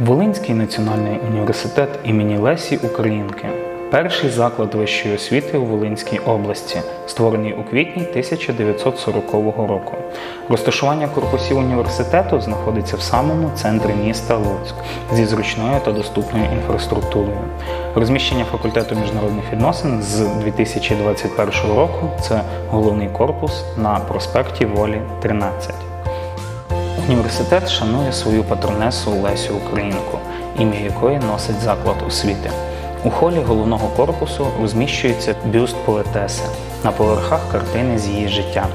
Волинський національний університет імені Лесі Українки перший заклад вищої освіти у Волинській області, створений у квітні 1940 року. Розташування корпусів університету знаходиться в самому центрі міста Луцьк зі зручною та доступною інфраструктурою. Розміщення факультету міжнародних відносин з 2021 року це головний корпус на проспекті Волі 13. Університет шанує свою патронесу Лесю Українку, ім'я якої носить заклад освіти. У холі головного корпусу розміщується бюст поетеси на поверхах картини з її життя,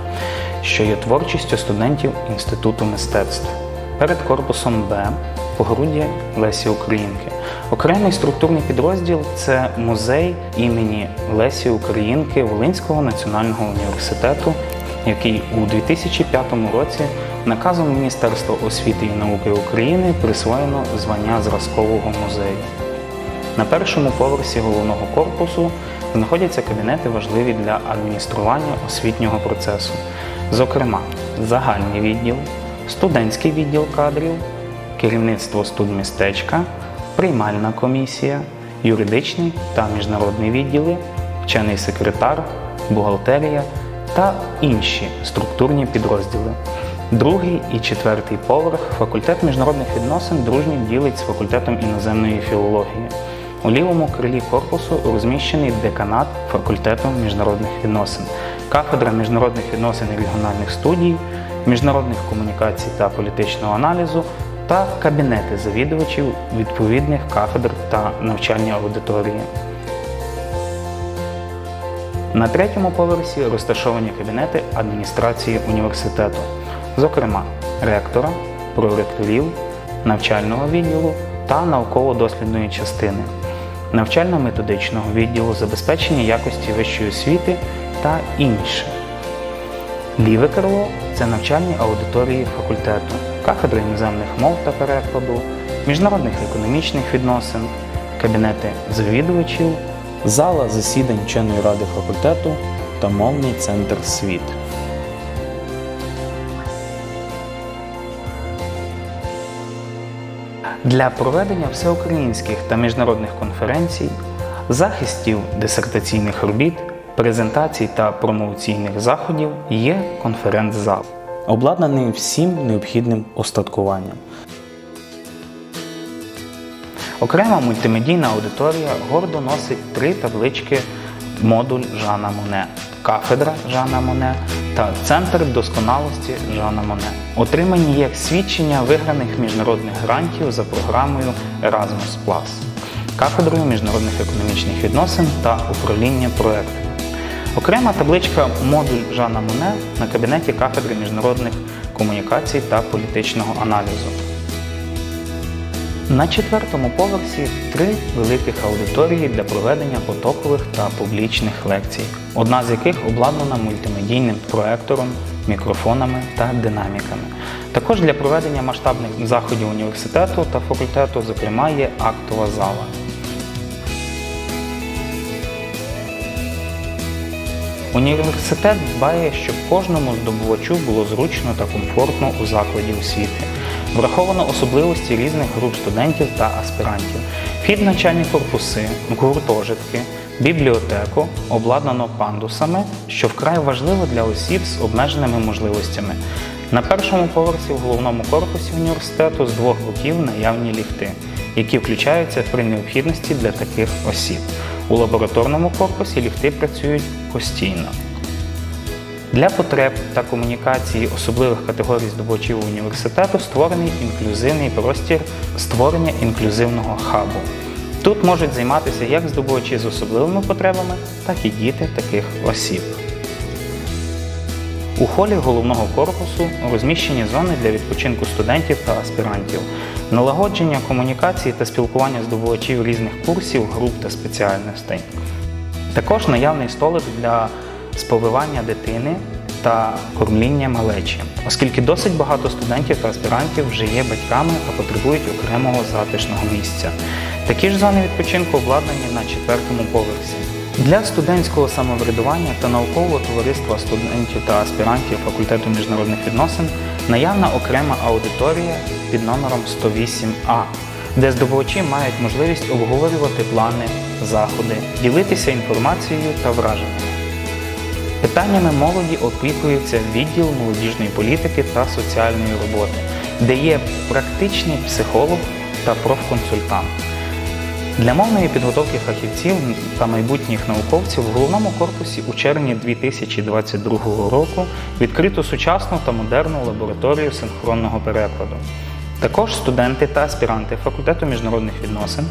що є творчістю студентів Інституту мистецтв. Перед корпусом Б погруддя Лесі Українки. Окремий структурний підрозділ це музей імені Лесі Українки Волинського національного університету, який у 2005 році наказом Міністерства освіти і науки України присвоєно звання зразкового музею. На першому поверсі головного корпусу знаходяться кабінети важливі для адміністрування освітнього процесу, зокрема, загальний відділ, студентський відділ кадрів, керівництво студмістечка, приймальна комісія, юридичний та міжнародний відділи, вчений секретар, бухгалтерія та інші структурні підрозділи. Другий і четвертий поверх факультет міжнародних відносин дружньо ділить з факультетом іноземної філології. У лівому крилі корпусу розміщений деканат факультету міжнародних відносин, кафедра міжнародних відносин і регіональних студій, міжнародних комунікацій та політичного аналізу та кабінети завідувачів відповідних кафедр та навчальні аудиторії. На третьому поверсі розташовані кабінети адміністрації університету, зокрема ректора, проректорів, навчального відділу та науково-дослідної частини, навчально-методичного відділу забезпечення якості вищої освіти та інше. Ліве крило це навчальні аудиторії факультету, кафедри іноземних мов та перекладу, міжнародних економічних відносин, кабінети завідувачів, зала засідань вченої ради факультету та мовний центр світ. Для проведення всеукраїнських та міжнародних конференцій, захистів дисертаційних робіт, презентацій та промоційних заходів є конференц-зал, обладнаний всім необхідним остаткуванням. Окрема мультимедійна аудиторія гордо носить три таблички модуль Жана Моне, кафедра Жана Моне та Центр досконалості Жана Моне. Отримані як свідчення виграних міжнародних грантів за програмою Erasmus+, кафедрою міжнародних економічних відносин та управління проектами. Окрема табличка модуль Жана Моне на кабінеті кафедри міжнародних комунікацій та політичного аналізу. На четвертому поверсі три великих аудиторії для проведення потокових та публічних лекцій, одна з яких обладнана мультимедійним проектором, мікрофонами та динаміками. Також для проведення масштабних заходів університету та факультету, зокрема, є актова зала. Університет дбає, щоб кожному здобувачу було зручно та комфортно у закладі освіти. Враховано особливості різних груп студентів та аспірантів. Вхід навчальні корпуси, гуртожитки, бібліотеку обладнано пандусами, що вкрай важливо для осіб з обмеженими можливостями. На першому поверсі в головному корпусі університету з двох боків наявні ліфти, які включаються при необхідності для таких осіб. У лабораторному корпусі ліфти працюють постійно. Для потреб та комунікації особливих категорій здобувачів університету створений інклюзивний простір створення інклюзивного хабу. Тут можуть займатися як здобувачі з особливими потребами, так і діти таких осіб. У холі головного корпусу розміщені зони для відпочинку студентів та аспірантів, налагодження комунікації та спілкування здобувачів різних курсів, груп та спеціальностей. Також наявний столик для сповивання дитини та кормління малечі, оскільки досить багато студентів та аспірантів вже є батьками та потребують окремого затишного місця. Такі ж зони відпочинку обладнані на четвертому поверсі. Для студентського самоврядування та наукового товариства студентів та аспірантів факультету міжнародних відносин наявна окрема аудиторія під номером 108А. де здобувачі мають можливість обговорювати плани, заходи, ділитися інформацією та враженнями. Питаннями молоді опікується відділ молодіжної політики та соціальної роботи, де є практичний психолог та профконсультант. Для мовної підготовки фахівців та майбутніх науковців в головному корпусі у червні 2022 року відкрито сучасну та модерну лабораторію синхронного перекладу. Також студенти та аспіранти факультету міжнародних відносин,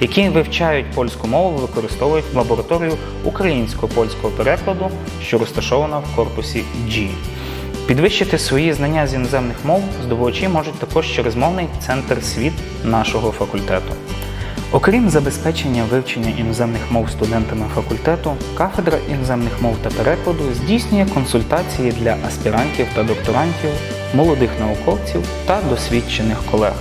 які вивчають польську мову, використовують лабораторію українсько-польського перекладу, що розташована в корпусі G. Підвищити свої знання з іноземних мов здобувачі можуть також через мовний центр світ нашого факультету. Окрім забезпечення вивчення іноземних мов студентами факультету, кафедра іноземних мов та перекладу здійснює консультації для аспірантів та докторантів, молодих науковців та досвідчених колег.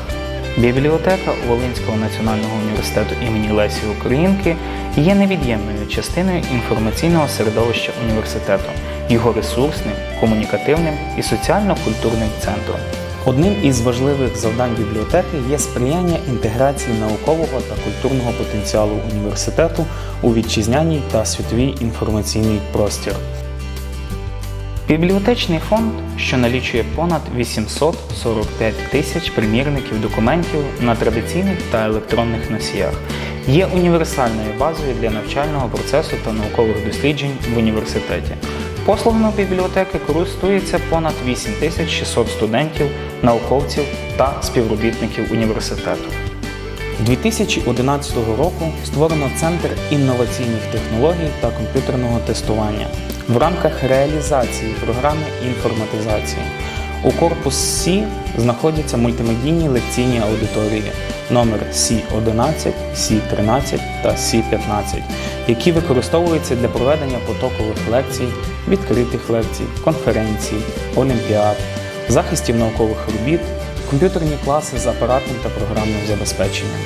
Бібліотека Волинського національного університету імені Лесі Українки є невід'ємною частиною інформаційного середовища університету, його ресурсним, комунікативним і соціально-культурним центром. Одним із важливих завдань бібліотеки є сприяння інтеграції наукового та культурного потенціалу університету у вітчизняній та світовій інформаційний простір. Бібліотечний фонд, що налічує понад 845 тисяч примірників документів на традиційних та електронних носіях, є універсальною базою для навчального процесу та наукових досліджень в університеті. Послугами бібліотеки користується понад 8600 студентів, науковців та співробітників університету. 2011 року створено Центр інноваційних технологій та комп'ютерного тестування в рамках реалізації програми інформатизації. У корпус Сі знаходяться мультимедійні лекційні аудиторії номер Сі11, Сі13 та Сі15, які використовуються для проведення потокових лекцій, відкритих лекцій, конференцій, олімпіад, захистів наукових робіт, комп'ютерні класи з апаратним та програмним забезпеченням.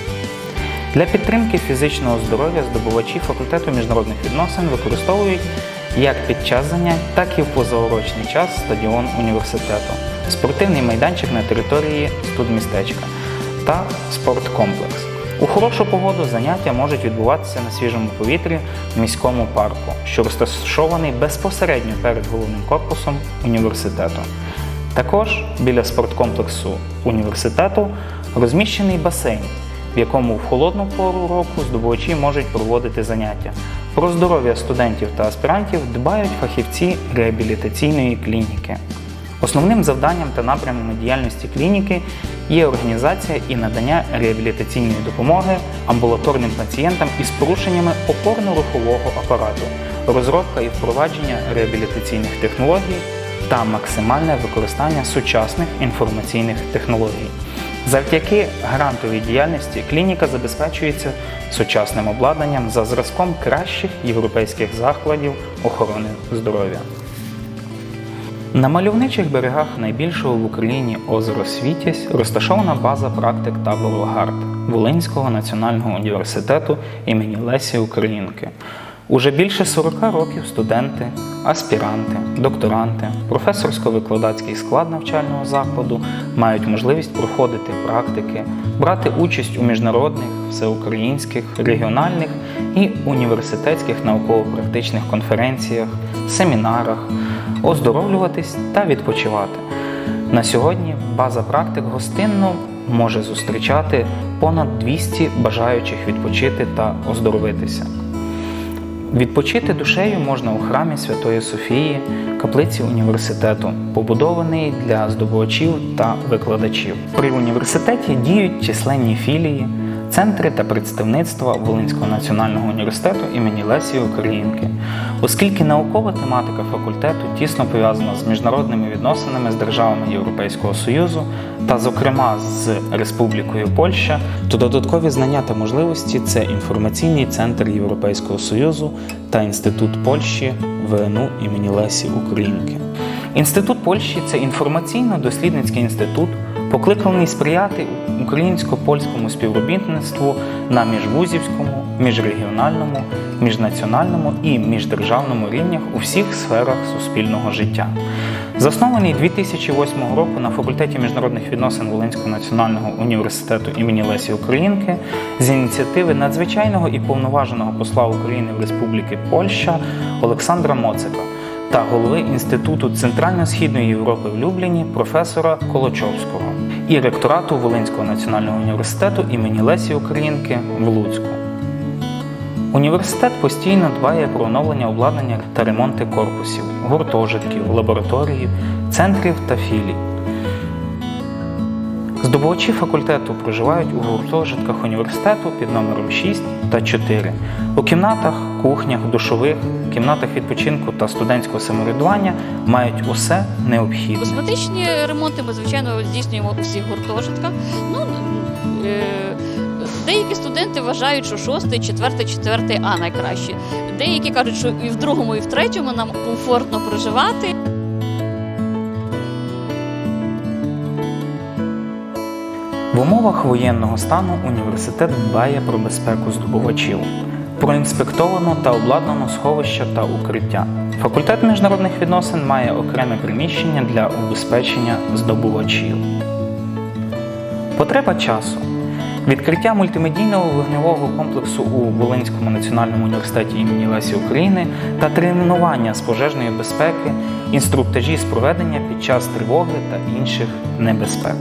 Для підтримки фізичного здоров'я здобувачі факультету міжнародних відносин використовують як під час занять, так і в позаурочний час стадіон університету, спортивний майданчик на території студмістечка та спорткомплекс. У хорошу погоду заняття можуть відбуватися на свіжому повітрі в міському парку, що розташований безпосередньо перед головним корпусом університету. Також біля спорткомплексу університету розміщений басейн, в якому в холодну пору року здобувачі можуть проводити заняття. Про здоров'я студентів та аспірантів дбають фахівці реабілітаційної клініки. Основним завданням та напрямами діяльності клініки є організація і надання реабілітаційної допомоги амбулаторним пацієнтам із порушеннями опорно-рухового апарату, розробка і впровадження реабілітаційних технологій та максимальне використання сучасних інформаційних технологій. Завдяки грантовій діяльності клініка забезпечується сучасним обладнанням за зразком кращих європейських закладів охорони здоров'я. На мальовничих берегах найбільшого в Україні озеро Світязь розташована база практик табору ГАРД Волинського національного університету імені Лесі Українки. Уже більше 40 років студенти, аспіранти, докторанти, професорсько-викладацький склад навчального закладу мають можливість проходити практики, брати участь у міжнародних, всеукраїнських, регіональних і університетських науково-практичних конференціях, семінарах, оздоровлюватись та відпочивати. На сьогодні база практик гостинно може зустрічати понад 200 бажаючих відпочити та оздоровитися. Відпочити душею можна у храмі Святої Софії, каплиці університету, побудований для здобувачів та викладачів. При університеті діють численні філії, центри та представництва Волинського національного університету імені Лесі Українки. Оскільки наукова тематика факультету тісно пов'язана з міжнародними відносинами з державами Європейського Союзу та, зокрема, з Республікою Польща, То додаткові знання та можливості це інформаційний центр Європейського Союзу та Інститут Польщі ВНУ імені Лесі Українки. Інститут Польщі це інформаційно-дослідницький інститут, покликаний сприяти українсько-польському співробітництву на міжвузівському, міжрегіональному міжнаціональному і міждержавному рівнях у всіх сферах суспільного життя. Заснований 2008 року на факультеті міжнародних відносин Волинського національного університету імені Лесі Українки з ініціативи надзвичайного і повноваженого посла України в Республіки Польща Олександра Моцика та голови Інституту Центрально-Східної Європи в Любліні професора Колочовського і ректорату Волинського національного університету імені Лесі Українки в Луцьку. Університет постійно дбає про оновлення обладнання та ремонти корпусів, гуртожитків, лабораторіїв, центрів та філій. Здобувачі факультету проживають у гуртожитках університету під номером 6 та 4, у кімнатах, кухнях, душових, кімнатах відпочинку та студентського самоврядування мають усе необхідне. Косметичні ремонти ми, звичайно, здійснюємо у всіх гуртожитках. Ну, е, деякі студенти вважають, що шостий, четвертий, четвертий А найкраще. Деякі кажуть, що і в другому, і в третьому нам комфортно проживати. В умовах воєнного стану університет дбає про безпеку здобувачів, проінспектовано та обладнано сховища та укриття. Факультет міжнародних відносин має окреме приміщення для убезпечення здобувачів. Потреба часу. Відкриття мультимедійного вогневого комплексу у Волинському національному університеті імені Лесі України та тренування з пожежної безпеки, інструктажі з проведення під час тривоги та інших небезпек.